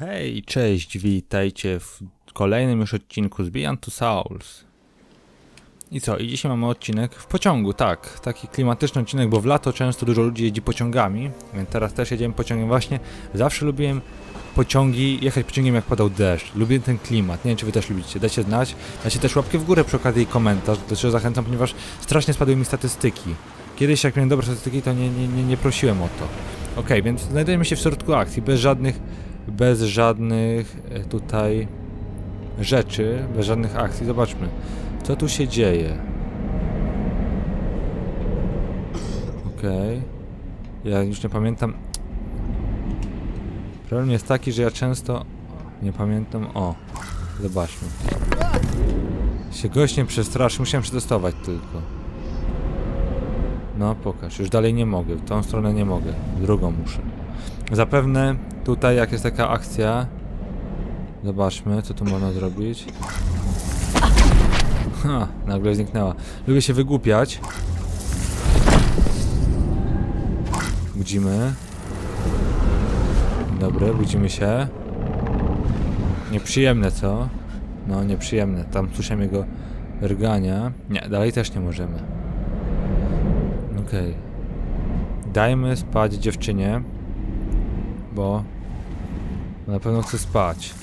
Hej, cześć, witajcie w kolejnym już odcinku z Beyond Two Souls. I co, i dzisiaj mamy odcinek w pociągu, tak, taki klimatyczny odcinek, bo w lato często dużo ludzi jeździ pociągami, więc teraz też jedziemy pociągiem właśnie. Zawsze lubiłem pociągi, jechać pociągiem jak padał deszcz, lubię ten klimat, nie wiem czy wy też lubicie, dajcie znać, dajcie też łapkę w górę przy okazji i komentarz, do czego zachęcam, ponieważ strasznie spadły mi statystyki. Kiedyś jak miałem dobre statystyki, to nie, nie, nie, nie prosiłem o to. Okej, więc znajdujemy się w środku akcji, bez żadnych bez żadnych e, tutaj rzeczy, bez żadnych akcji. Zobaczmy, co tu się dzieje. Okej. Ja już nie pamiętam. Problem jest taki, że ja często nie pamiętam. O, zobaczmy. Się gość nie przestraszy, musiałem przetestować tylko. No, pokaż. Już dalej nie mogę. W tą stronę nie mogę. W drugą muszę. Zapewne tutaj jak jest taka akcja Zobaczmy co tu można zrobić. Ha, nagle zniknęła. Lubię się wygłupiać. Budzimy. Dobry, budzimy się. Nieprzyjemne co? No nieprzyjemne, tam słyszę jego rgania. Nie, dalej też nie możemy. Okej. Dajmy spać dziewczynie bo na pewno chce spać.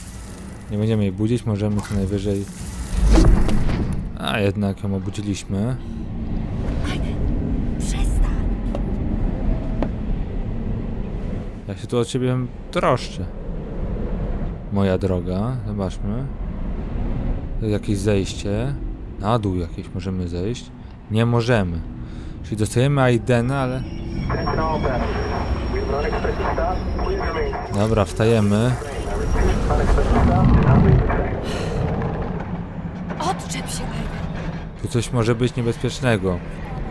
Nie będziemy jej budzić, możemy co najwyżej. A jednak ją obudziliśmy. Ja się tu o ciebie troszczę. Moja droga, zobaczmy. To jest jakieś zejście. Na dół jakieś możemy zejść. Nie możemy. Czyli dostajemy Aidena, ale. Dobra, wstajemy. Odczep się, Aiden! Tu coś może być niebezpiecznego.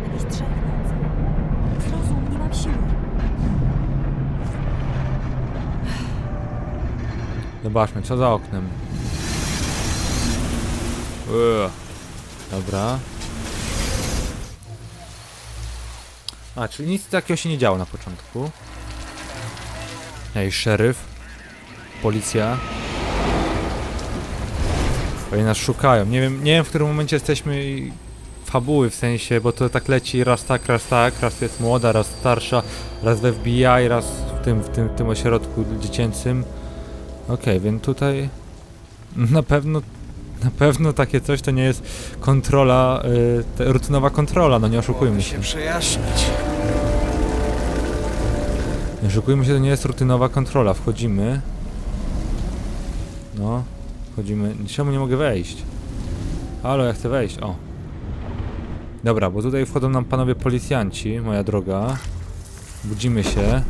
Jakieś trzech w nocy. Zrozum, nie mam siły. Zobaczmy, co za oknem. Ugh. Dobra. A, czyli nic takiego się nie działo na początku. Ej, szeryf. Policja. Oni nas szukają. Nie wiem, nie wiem w którym momencie jesteśmy i fabuły w sensie, bo to tak leci raz tak, raz tak, raz jest młoda, raz starsza, raz w FBI, raz w tym, w tym, w tym ośrodku dziecięcym. Okej, więc tutaj na pewno na pewno takie coś to nie jest kontrola, y, rutynowa kontrola, no nie oszukujmy się. przejaśnić. Nie oszukujmy się, to nie jest rutynowa kontrola. Wchodzimy. No, wchodzimy. Czemu nie mogę wejść? Halo, ja chcę wejść. O. Dobra, bo tutaj wchodzą nam panowie policjanci, moja droga. Budzimy się.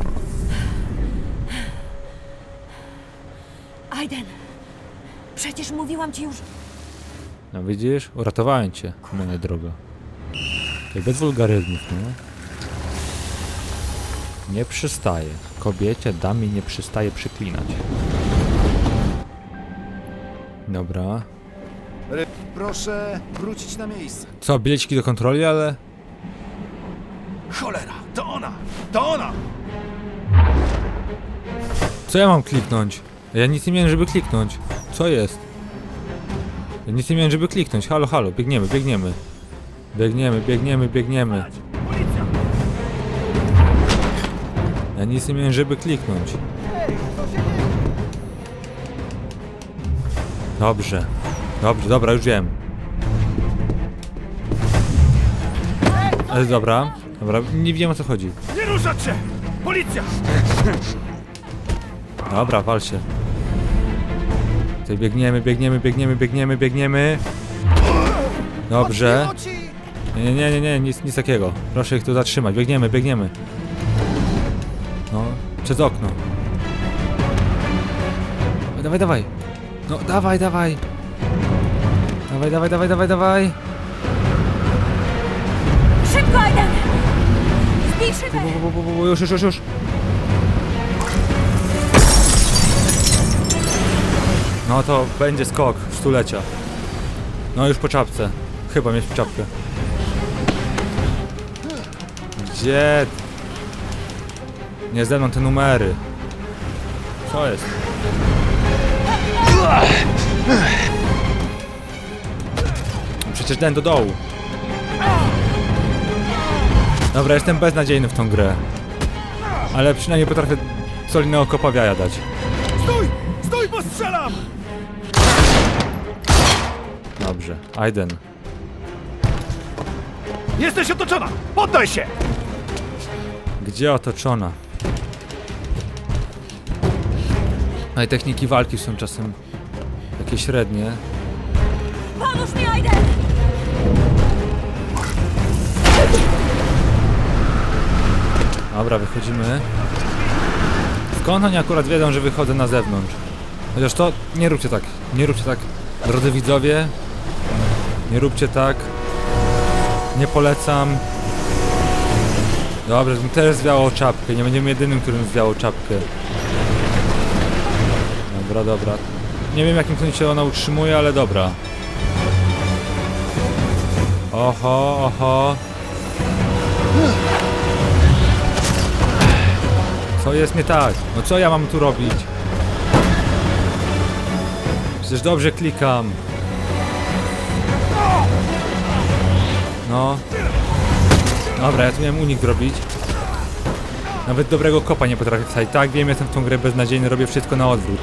Aiden! Przecież mówiłam ci już... No widzisz? Uratowałem cię, moja droga. Bez wulgaryzmów, no. Nie przystaje. Kobiecie, damie nie przystaje przyklinać. Dobra. Ry- Proszę wrócić na miejsce. Co, bileciki do kontroli, ale... Cholera, to ona! To ona! Co ja mam kliknąć? Ja nic nie miałem, żeby kliknąć. Co jest? Ja nic nie miałem, żeby kliknąć. Halo, halo, biegniemy, biegniemy. Biegniemy, biegniemy, biegniemy. Ja nic nie miałem, żeby kliknąć. Dobrze. Dobrze, dobra, już wiem. Ale dobra, dobra, nie wiem o co chodzi. Nie ruszać się! Policja! Dobra, wal się. Tutaj biegniemy, biegniemy, biegniemy, biegniemy, biegniemy. Dobrze. Nie, nie, nie, nie, nie, nic, nic takiego. Proszę ich tu zatrzymać. Biegniemy, biegniemy. Przez okno. Dawaj, dawaj. No, dawaj, dawaj. Dawaj, dawaj, dawaj, dawaj, dawaj. Szybko, Aiden! Zbij szybę! Bu, bu, bu, bu, bu, Już, już, już, już. No to będzie skok stulecia. No już po czapce. Chyba mieć czapkę. Gdzie? Nie mną te numery. Co jest? Przecież ten do dołu. Dobra, jestem beznadziejny w tą grę. Ale przynajmniej potrafię solidnego kopa w jaja dać. Stój! Stój, bo strzelam! Dobrze, Aiden. Jesteś otoczona! Poddaj się! Gdzie otoczona? No i techniki walki są czasem takie średnie. Pomóż mi, Aiden! Dobra, wychodzimy. Skąd oni akurat wiedzą, że wychodzę na zewnątrz? Chociaż to nie róbcie tak. Nie róbcie tak. Drodzy widzowie, nie róbcie tak. Nie polecam. Dobrze, mi też zwiało czapkę. Nie będziemy jedynym, którym zwiało czapkę. Dobra, dobra. Nie wiem, jakim cudem się ona utrzymuje, ale dobra. Oho, oho. Co jest nie tak? No co ja mam tu robić? Przecież dobrze klikam. No. Dobra, ja tu miałem unik zrobić. Nawet dobrego kopa nie potrafię wstać. Tak, wiem, jestem w tą grę beznadziejny, robię wszystko na odwrót.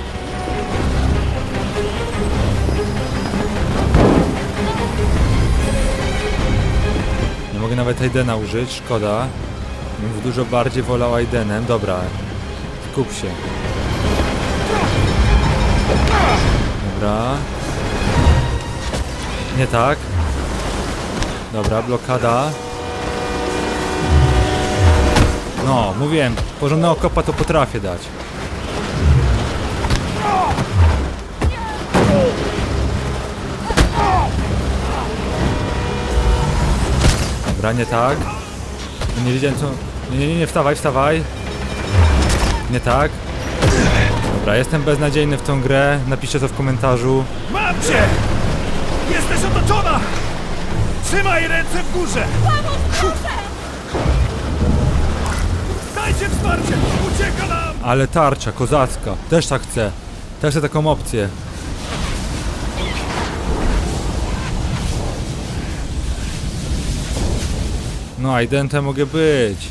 Mogę nawet Aidena użyć, szkoda. Bym dużo bardziej wolał Aidenem. Dobra, skup się. Dobra. Nie tak. Dobra, blokada. No, mówiłem, porządnego kopa to potrafię dać. Dobra, nie tak. Nie wiedziałem co... Nie, nie, nie, nie, wstawaj, wstawaj. Nie tak. Dobra, jestem beznadziejny w tą grę. Napiszcie to w komentarzu. Mam cię! Jesteś otoczona! Trzymaj ręce w górze! Dajcie wsparcie! Ucieka nam! Ale tarcza, kozacka. Też tak chcę. Też chcę taką opcję. No, identem mogę być.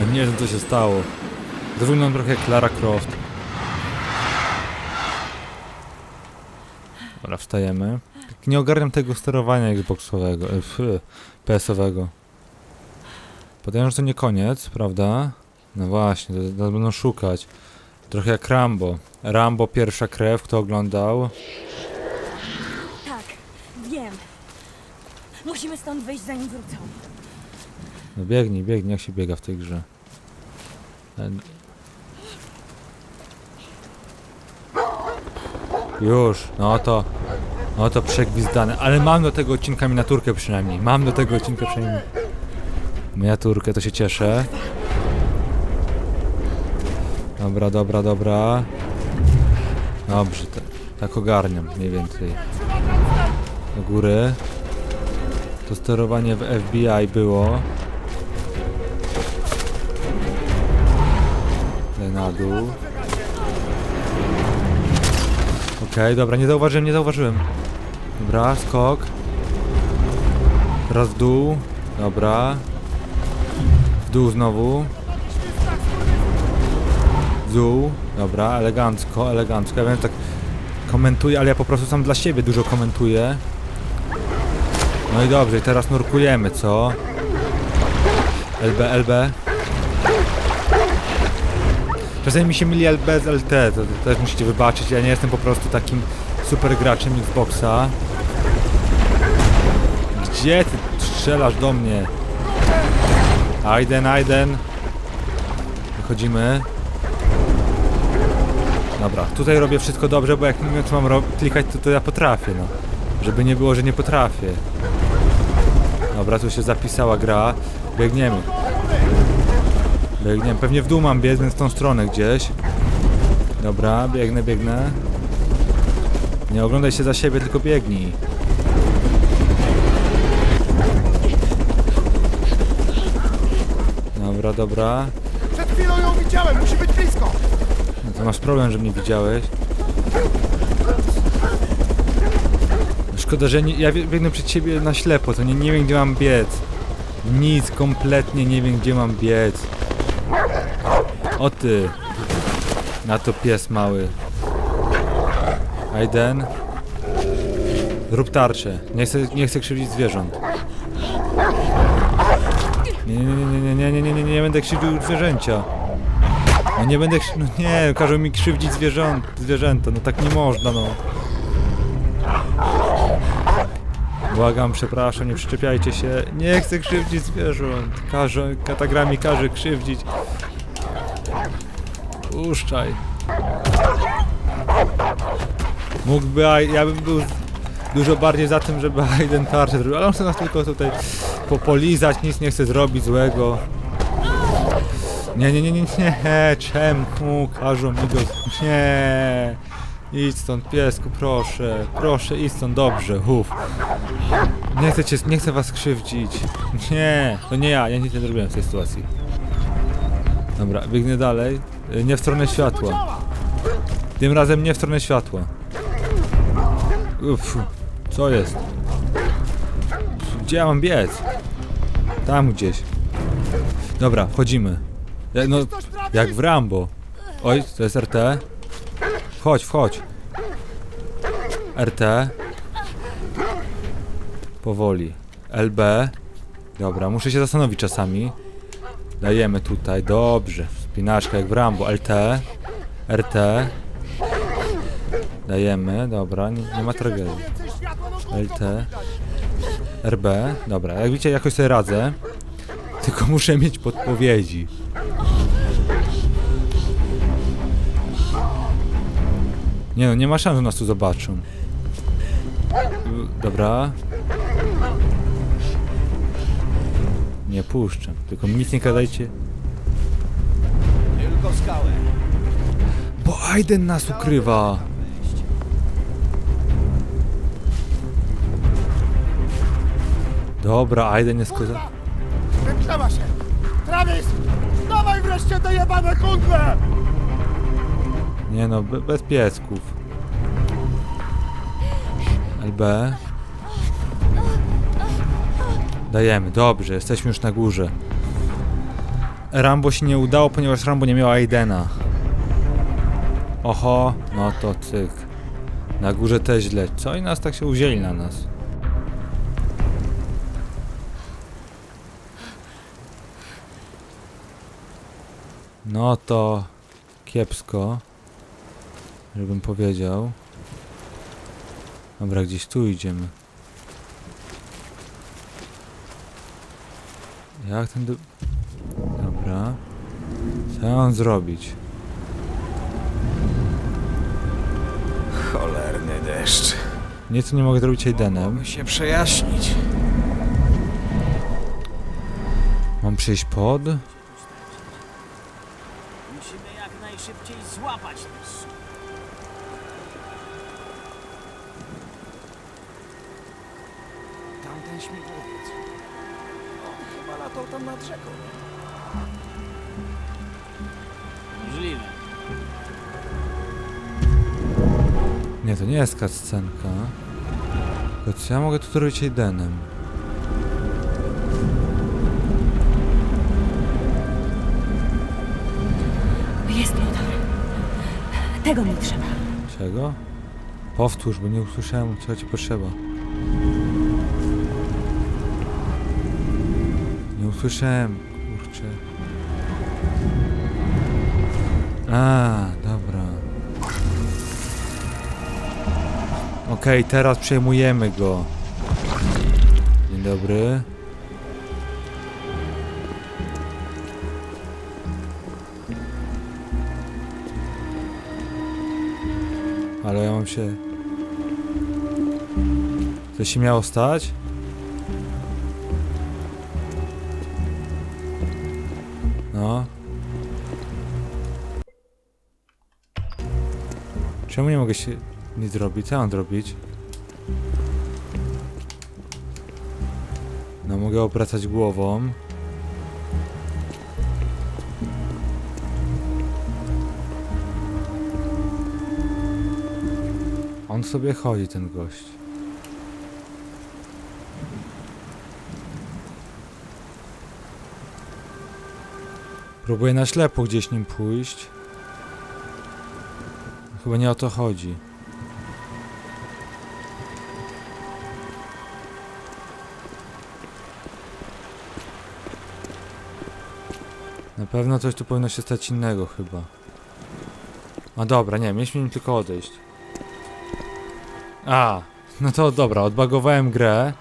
A nie wiem co się stało. Wyglądam trochę jak Lara Croft. Dobra, wstajemy. Nie ogarniam tego sterowania Xboxowego, e, PS-owego. Podejrzewam, że to nie koniec, prawda? No właśnie, to, to będą szukać. Trochę jak Rambo. Rambo pierwsza krew, kto oglądał? Tak, wiem. Musimy stąd wyjść, zanim wrócą. No biegnij, biegnij, jak się biega w tej grze. Już, no to, no to przegwizdane, ale mam do tego odcinka miniaturkę przynajmniej, mam do tego odcinka przynajmniej miniaturkę, to się cieszę. Dobra, dobra, dobra. Dobrze, tak, tak ogarniam mniej więcej. Do góry. To sterowanie w FBI było. Daj na dół. Okej, dobra, nie zauważyłem, nie zauważyłem. Dobra, skok. Raz w dół. Dobra. W dół znowu. W dół. Dobra, elegancko, elegancko. Ja wiem, tak komentuję, ale ja po prostu sam dla siebie dużo komentuję. No i dobrze, i teraz nurkujemy, co? LB, LB. Czasami mi się myli LB z LT, to, to też musicie wybaczyć, ja nie jestem po prostu takim super graczem Xboxa. Gdzie ty strzelasz do mnie? Aiden, Aiden. Wychodzimy. Dobra, tutaj robię wszystko dobrze, bo jak nie wiem mam klikać, to, to ja potrafię, no. Żeby nie było, że nie potrafię. Dobra, tu się zapisała gra. Biegniemy. Biegniemy. Pewnie w dół mam biec, więc w tą stronę gdzieś. Dobra, biegnę, biegnę. Nie oglądaj się za siebie, tylko biegnij. Dobra, Dobra. Przed chwilą ją widziałem, musi być blisko! No to masz problem, że mnie widziałeś. Szkoda, że nie, ja bie- biegnę przed ciebie na ślepo, to nie, nie wiem gdzie mam biec. Nic, kompletnie nie wiem gdzie mam biec. O ty. Na to pies mały. Aiden. Rób tarczę. Nie chcę, nie chcę krzywdzić zwierząt. Nie, nie, nie, nie, nie, nie, nie, nie, nie, nie będę krzywdził zwierzęcia. No nie będę. No nie, każą mi krzywdzić zwierząt, zwierzęta, no tak nie można, no. Błagam, przepraszam, nie przyczepiajcie się. Nie chcę krzywdzić zwierząt. Każe, katagrami każe krzywdzić. Puszczaj. Mógłby, ja bym był dużo bardziej za tym, żeby Aiden tarczę zrobił, ale on chce nas tylko tutaj popolizać, nic nie chce zrobić złego. Nie, nie, nie, nie, nie, czemu każą mi go... Nie, idź stąd, piesku, proszę, proszę, idź stąd, dobrze, huf. Nie chcę cię, nie chcę was krzywdzić. Nie, to nie ja, ja nic nie zrobiłem w tej sytuacji. Dobra, biegnę dalej, nie w stronę światła. Tym razem nie w stronę światła. Uff, co jest? Gdzie ja mam biec? Tam gdzieś. Dobra, wchodzimy. No, jak w Rambo. Oj, to jest RT. Wchodź, wchodź. RT. Powoli. LB. Dobra, muszę się zastanowić czasami. Dajemy tutaj, dobrze. Spinaczka jak w Rambo. LT. RT. Dajemy, dobra, nie, nie ma tragedii. LT. RB. Dobra, jak widzicie, jakoś sobie radzę. Tylko muszę mieć podpowiedzi. Nie no, nie ma szans, że nas tu zobaczą. Dobra. Nie puszczę. Tylko mi nic nie gadajcie. Tylko skałę. Bo Aiden nas ukrywa. Dobra, Aiden jest koza... Wygrzewa się! Travis! Dawaj wreszcie te jebane kundle! Nie no, be, bez piesków. LB. Dajemy, dobrze, jesteśmy już na górze. Rambo się nie udało, ponieważ Rambo nie miał Aidena. Oho, no to cyk. Na górze też źle. Co i nas tak się uzięli na nas? No to kiepsko, żebym powiedział. Dobra, gdzieś tu idziemy. Jak ten do... Dobra. Co ja mam zrobić? Cholerny deszcz. Nic nie mogę zrobić Aidenem. się przejaśnić. Mam przyjść pod? Tamten śmigłowiec. On chyba latał tam nad rzeką. Możliwe. Nie, to nie jest cutscenka. To co ja mogę tu zrobić Aidenem? Jest motor. Tego mi trzeba. Czego? Powtórz, bo nie usłyszałem, czego ci potrzeba. Usłyszałem, kurczę. A, dobra. Okej, teraz przejmujemy go. Dzień dobry. Ale ja mam się... Co się miało stać? mogę się nic zrobić. Co ja mam zrobić? No mogę obracać głową. On sobie chodzi, ten gość. Próbuję na ślepo gdzieś nim pójść. Chyba nie o to chodzi. Na pewno coś tu powinno się stać innego chyba. A dobra, nie, mieliśmy nim tylko odejść. A, no to dobra, odbagowałem grę.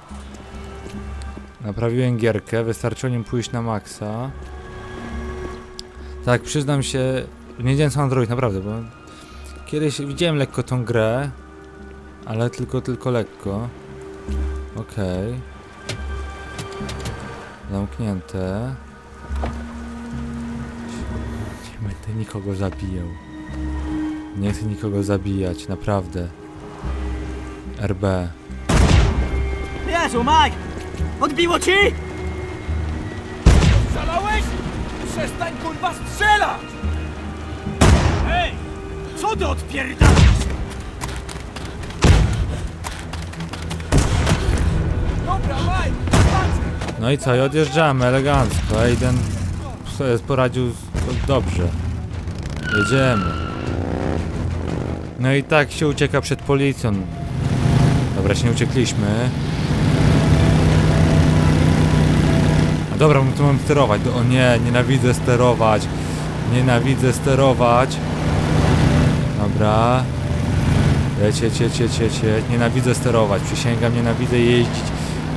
Naprawiłem gierkę, wystarczyło nim pójść na maksa. Tak, przyznam się, nie wiedziałem co naprawdę, bo kiedyś widziałem lekko tą grę, ale tylko, tylko lekko. Okej. Zamknięte. Nie będę nikogo zabijał. Nie chcę nikogo zabijać, naprawdę. RB. Jezu, Mike! Odbiło ci? Strzelałeś? Przestań kurwa strzelać! Dobra! Patrz! No i co, i odjeżdżamy elegancko. Aiden sobie poradził z- dobrze. Jedziemy. No i tak się ucieka przed policją. Dobra, jeszcze nie uciekliśmy. A dobra, my tu mam sterować. O nie, nienawidzę sterować. Nienawidzę sterować. Dobra. Jedź, jedź, jedź, jedź, jedź. Nienawidzę sterować. Przysięgam, nienawidzę jeździć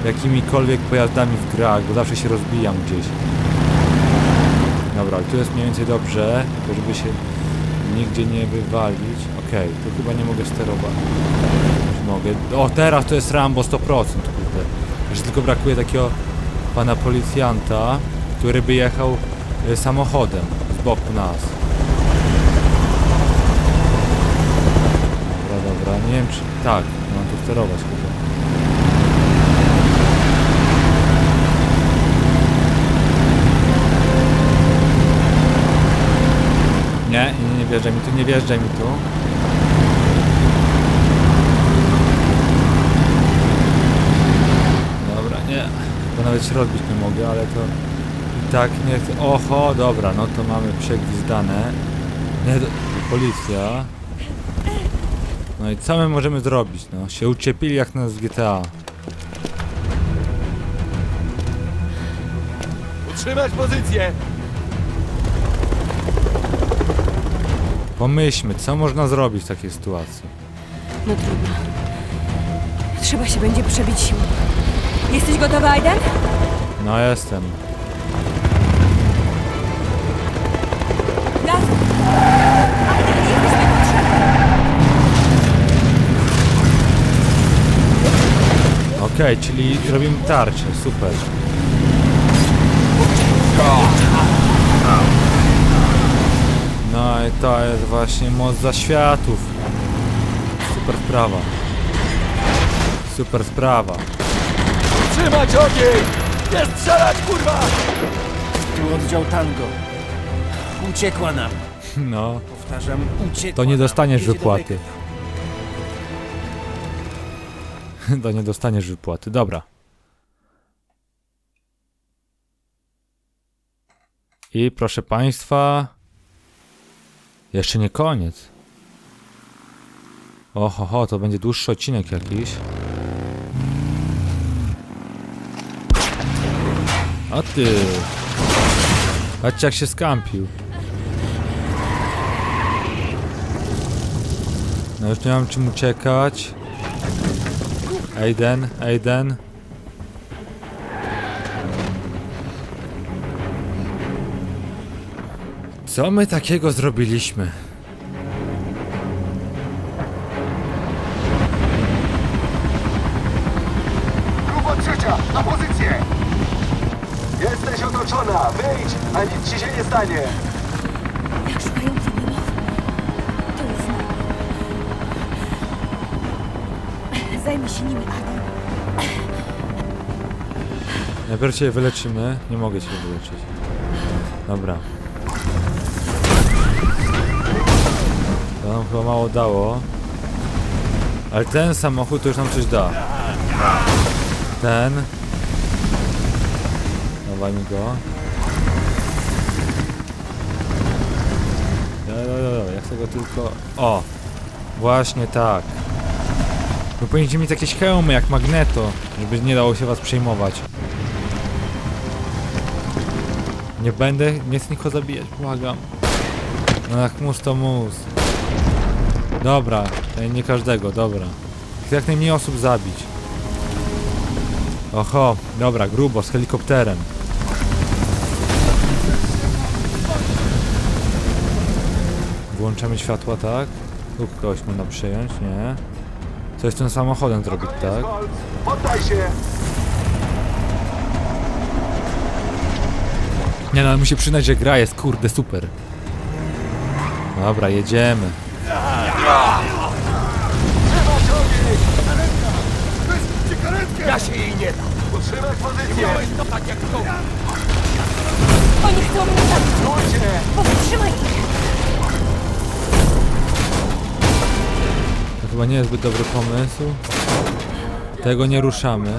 jakimikolwiek pojazdami w grach, bo zawsze się rozbijam gdzieś. Dobra, tu jest mniej więcej dobrze, żeby się nigdzie nie wywalić. Okej, tu chyba nie mogę sterować. Mogę. O, teraz to jest Rambo 100%, kurde. Że tylko brakuje takiego pana policjanta, który by jechał y, samochodem z boku nas. Dobra, dobra, nie wiem czy... Tak, mam tu sterować chyba. Nie, nie, nie wjeżdżaj mi tu, nie wjeżdżaj mi tu. Dobra, nie. Bo nawet się rozbić nie mogę, ale to i tak nie. Oho, dobra, no to mamy przegwizdane. Nie, policja. No i co my możemy zrobić? No, się uczepili jak nas w GTA. Utrzymać pozycję! Pomyślmy, co można zrobić w takiej sytuacji. No trudno. Trzeba się będzie przebić siłą. Jesteś gotowy, Aiden? No jestem. Okej, czyli robimy tarczę, super. No i to jest właśnie moc zaświatów. Super sprawa. Super sprawa. Trzymać ogień! Nie strzelać, kurwa! Tu oddział tango. Uciekła nam. No, Powtarzam, uciekła to nie nam. dostaniesz do wypłaty. To nie dostaniesz wypłaty. Dobra. I proszę Państwa, jeszcze nie koniec. Oho, ho, to będzie dłuższy odcinek jakiś. A ty. Patrzcie jak się skampił. No już nie mam czym uciekać. Aiden, Aiden. Co my takiego zrobiliśmy? Grupa trzecia, na pozycję! Jesteś otoczona! Wyjdź, a nic ci się nie stanie! Najpierw cię wyleczymy. Nie mogę cię wyleczyć. Dobra. To nam chyba mało dało. Ale ten samochód to już nam coś da. Ten. Dawaj mi go. Ja, ja chcę go tylko... O! Właśnie tak. Wy powinniście mieć jakieś hełmy jak Magneto, żeby nie dało się was przejmować. Nie będę, nie chcę nikogo zabijać, błagam. No jak mus to mus. Dobra, e, nie każdego, dobra. Chcę jak najmniej osób zabić. Oho, dobra, grubo, z helikopterem. Włączamy światła, tak? Tu kogoś można przyjąć, nie? Coś tym samochodem zrobić, tak? Colt, poddaj się! Nie no, ale musi przyznać, że gra jest kurde super. Dobra, jedziemy. Ja się jej nie dam! Utrzymać pozycję! to tak jak to. Oni chcą mnie zabić! Stójcie! Powstrzymaj ich! To chyba nie jest zbyt dobry pomysł. Tego nie ruszamy.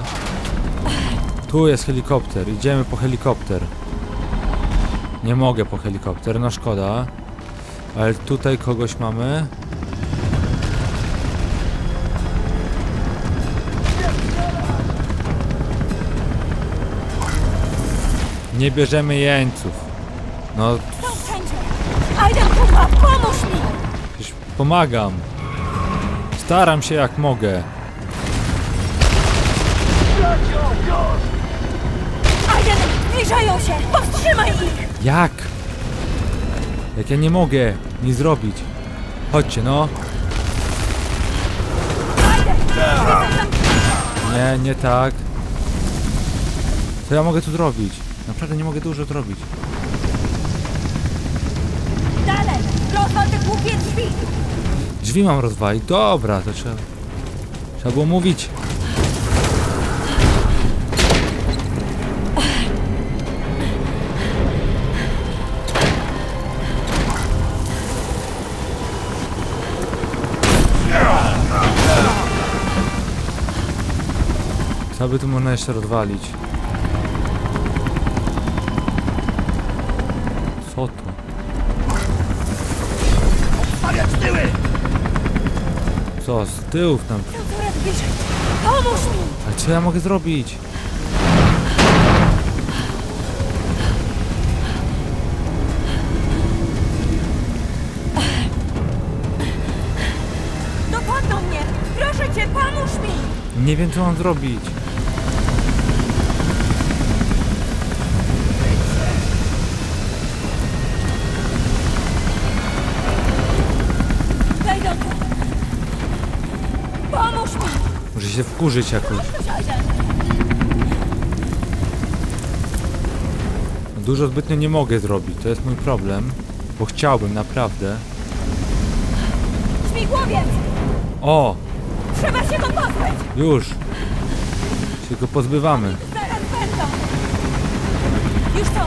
Tu jest helikopter, idziemy po helikopter. Nie mogę po helikopter, no szkoda. Ale tutaj kogoś mamy. Nie bierzemy jeńców. No, pomóż mi! Pomagam. Staram się jak mogę. Zbliżają się! Powstrzymaj ich! Jak? Jak ja nie mogę nic zrobić. Chodźcie no. Nie, nie tak. Co ja mogę tu zrobić? Naprawdę nie mogę dużo zrobić. Dalej! Rozwal te głupie drzwi! Drzwi mam rozwalić. Dobra, to trzeba... Trzeba było mówić. Co by tu można jeszcze rozwalić? Co to? Stawiać tyły! Co? Z tyłów. Są coraz bliżej! Pomóż mi! Ale co ja mogę zrobić? Dopadną mnie! Proszę cię, pomóż mi! Nie wiem co mam zrobić. Się wkurzyć jakoś. Dużo zbytnio nie mogę zrobić, to jest mój problem. Bo chciałbym, naprawdę. Śmigłowiec! O! Trzeba się go pozbyć! Już! Się go pozbywamy. Zaraz będą! Już są!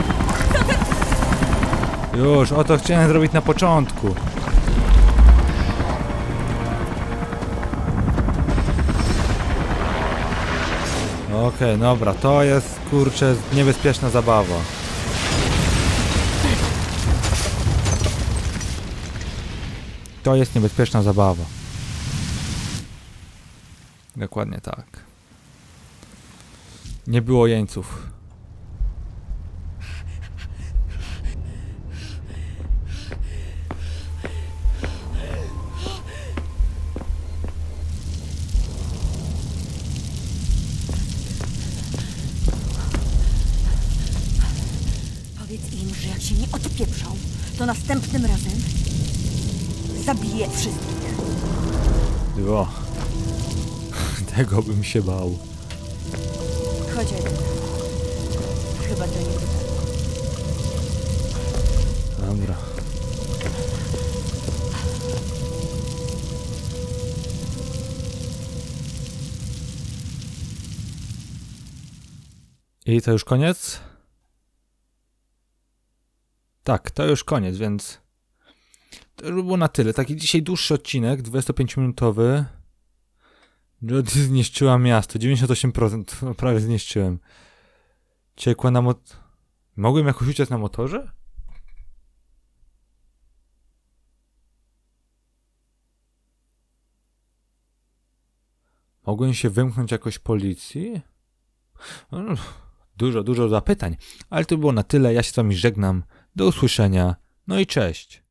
Co ty... Już, o to chciałem zrobić na początku. Okej, dobra, to jest kurczę niebezpieczna zabawa. To jest niebezpieczna zabawa. Dokładnie tak. Nie było jeńców. To następnym razem zabiję wszystkich. O. Tego bym się bał. Chodź. Chyba do niego tak. Dobra. I to już koniec? Tak, to już koniec, więc to już by było na tyle. Taki dzisiaj dłuższy odcinek, 25-minutowy. Jody zniszczyła miasto. 98% no, prawie zniszczyłem. Ciekła na mot... Mogłem jakoś uciec na motorze? Mogłem się wymknąć jakoś policji? No, Dużo, dużo zapytań. Ale to było na tyle. Ja się z wami żegnam. Do usłyszenia. No i cześć.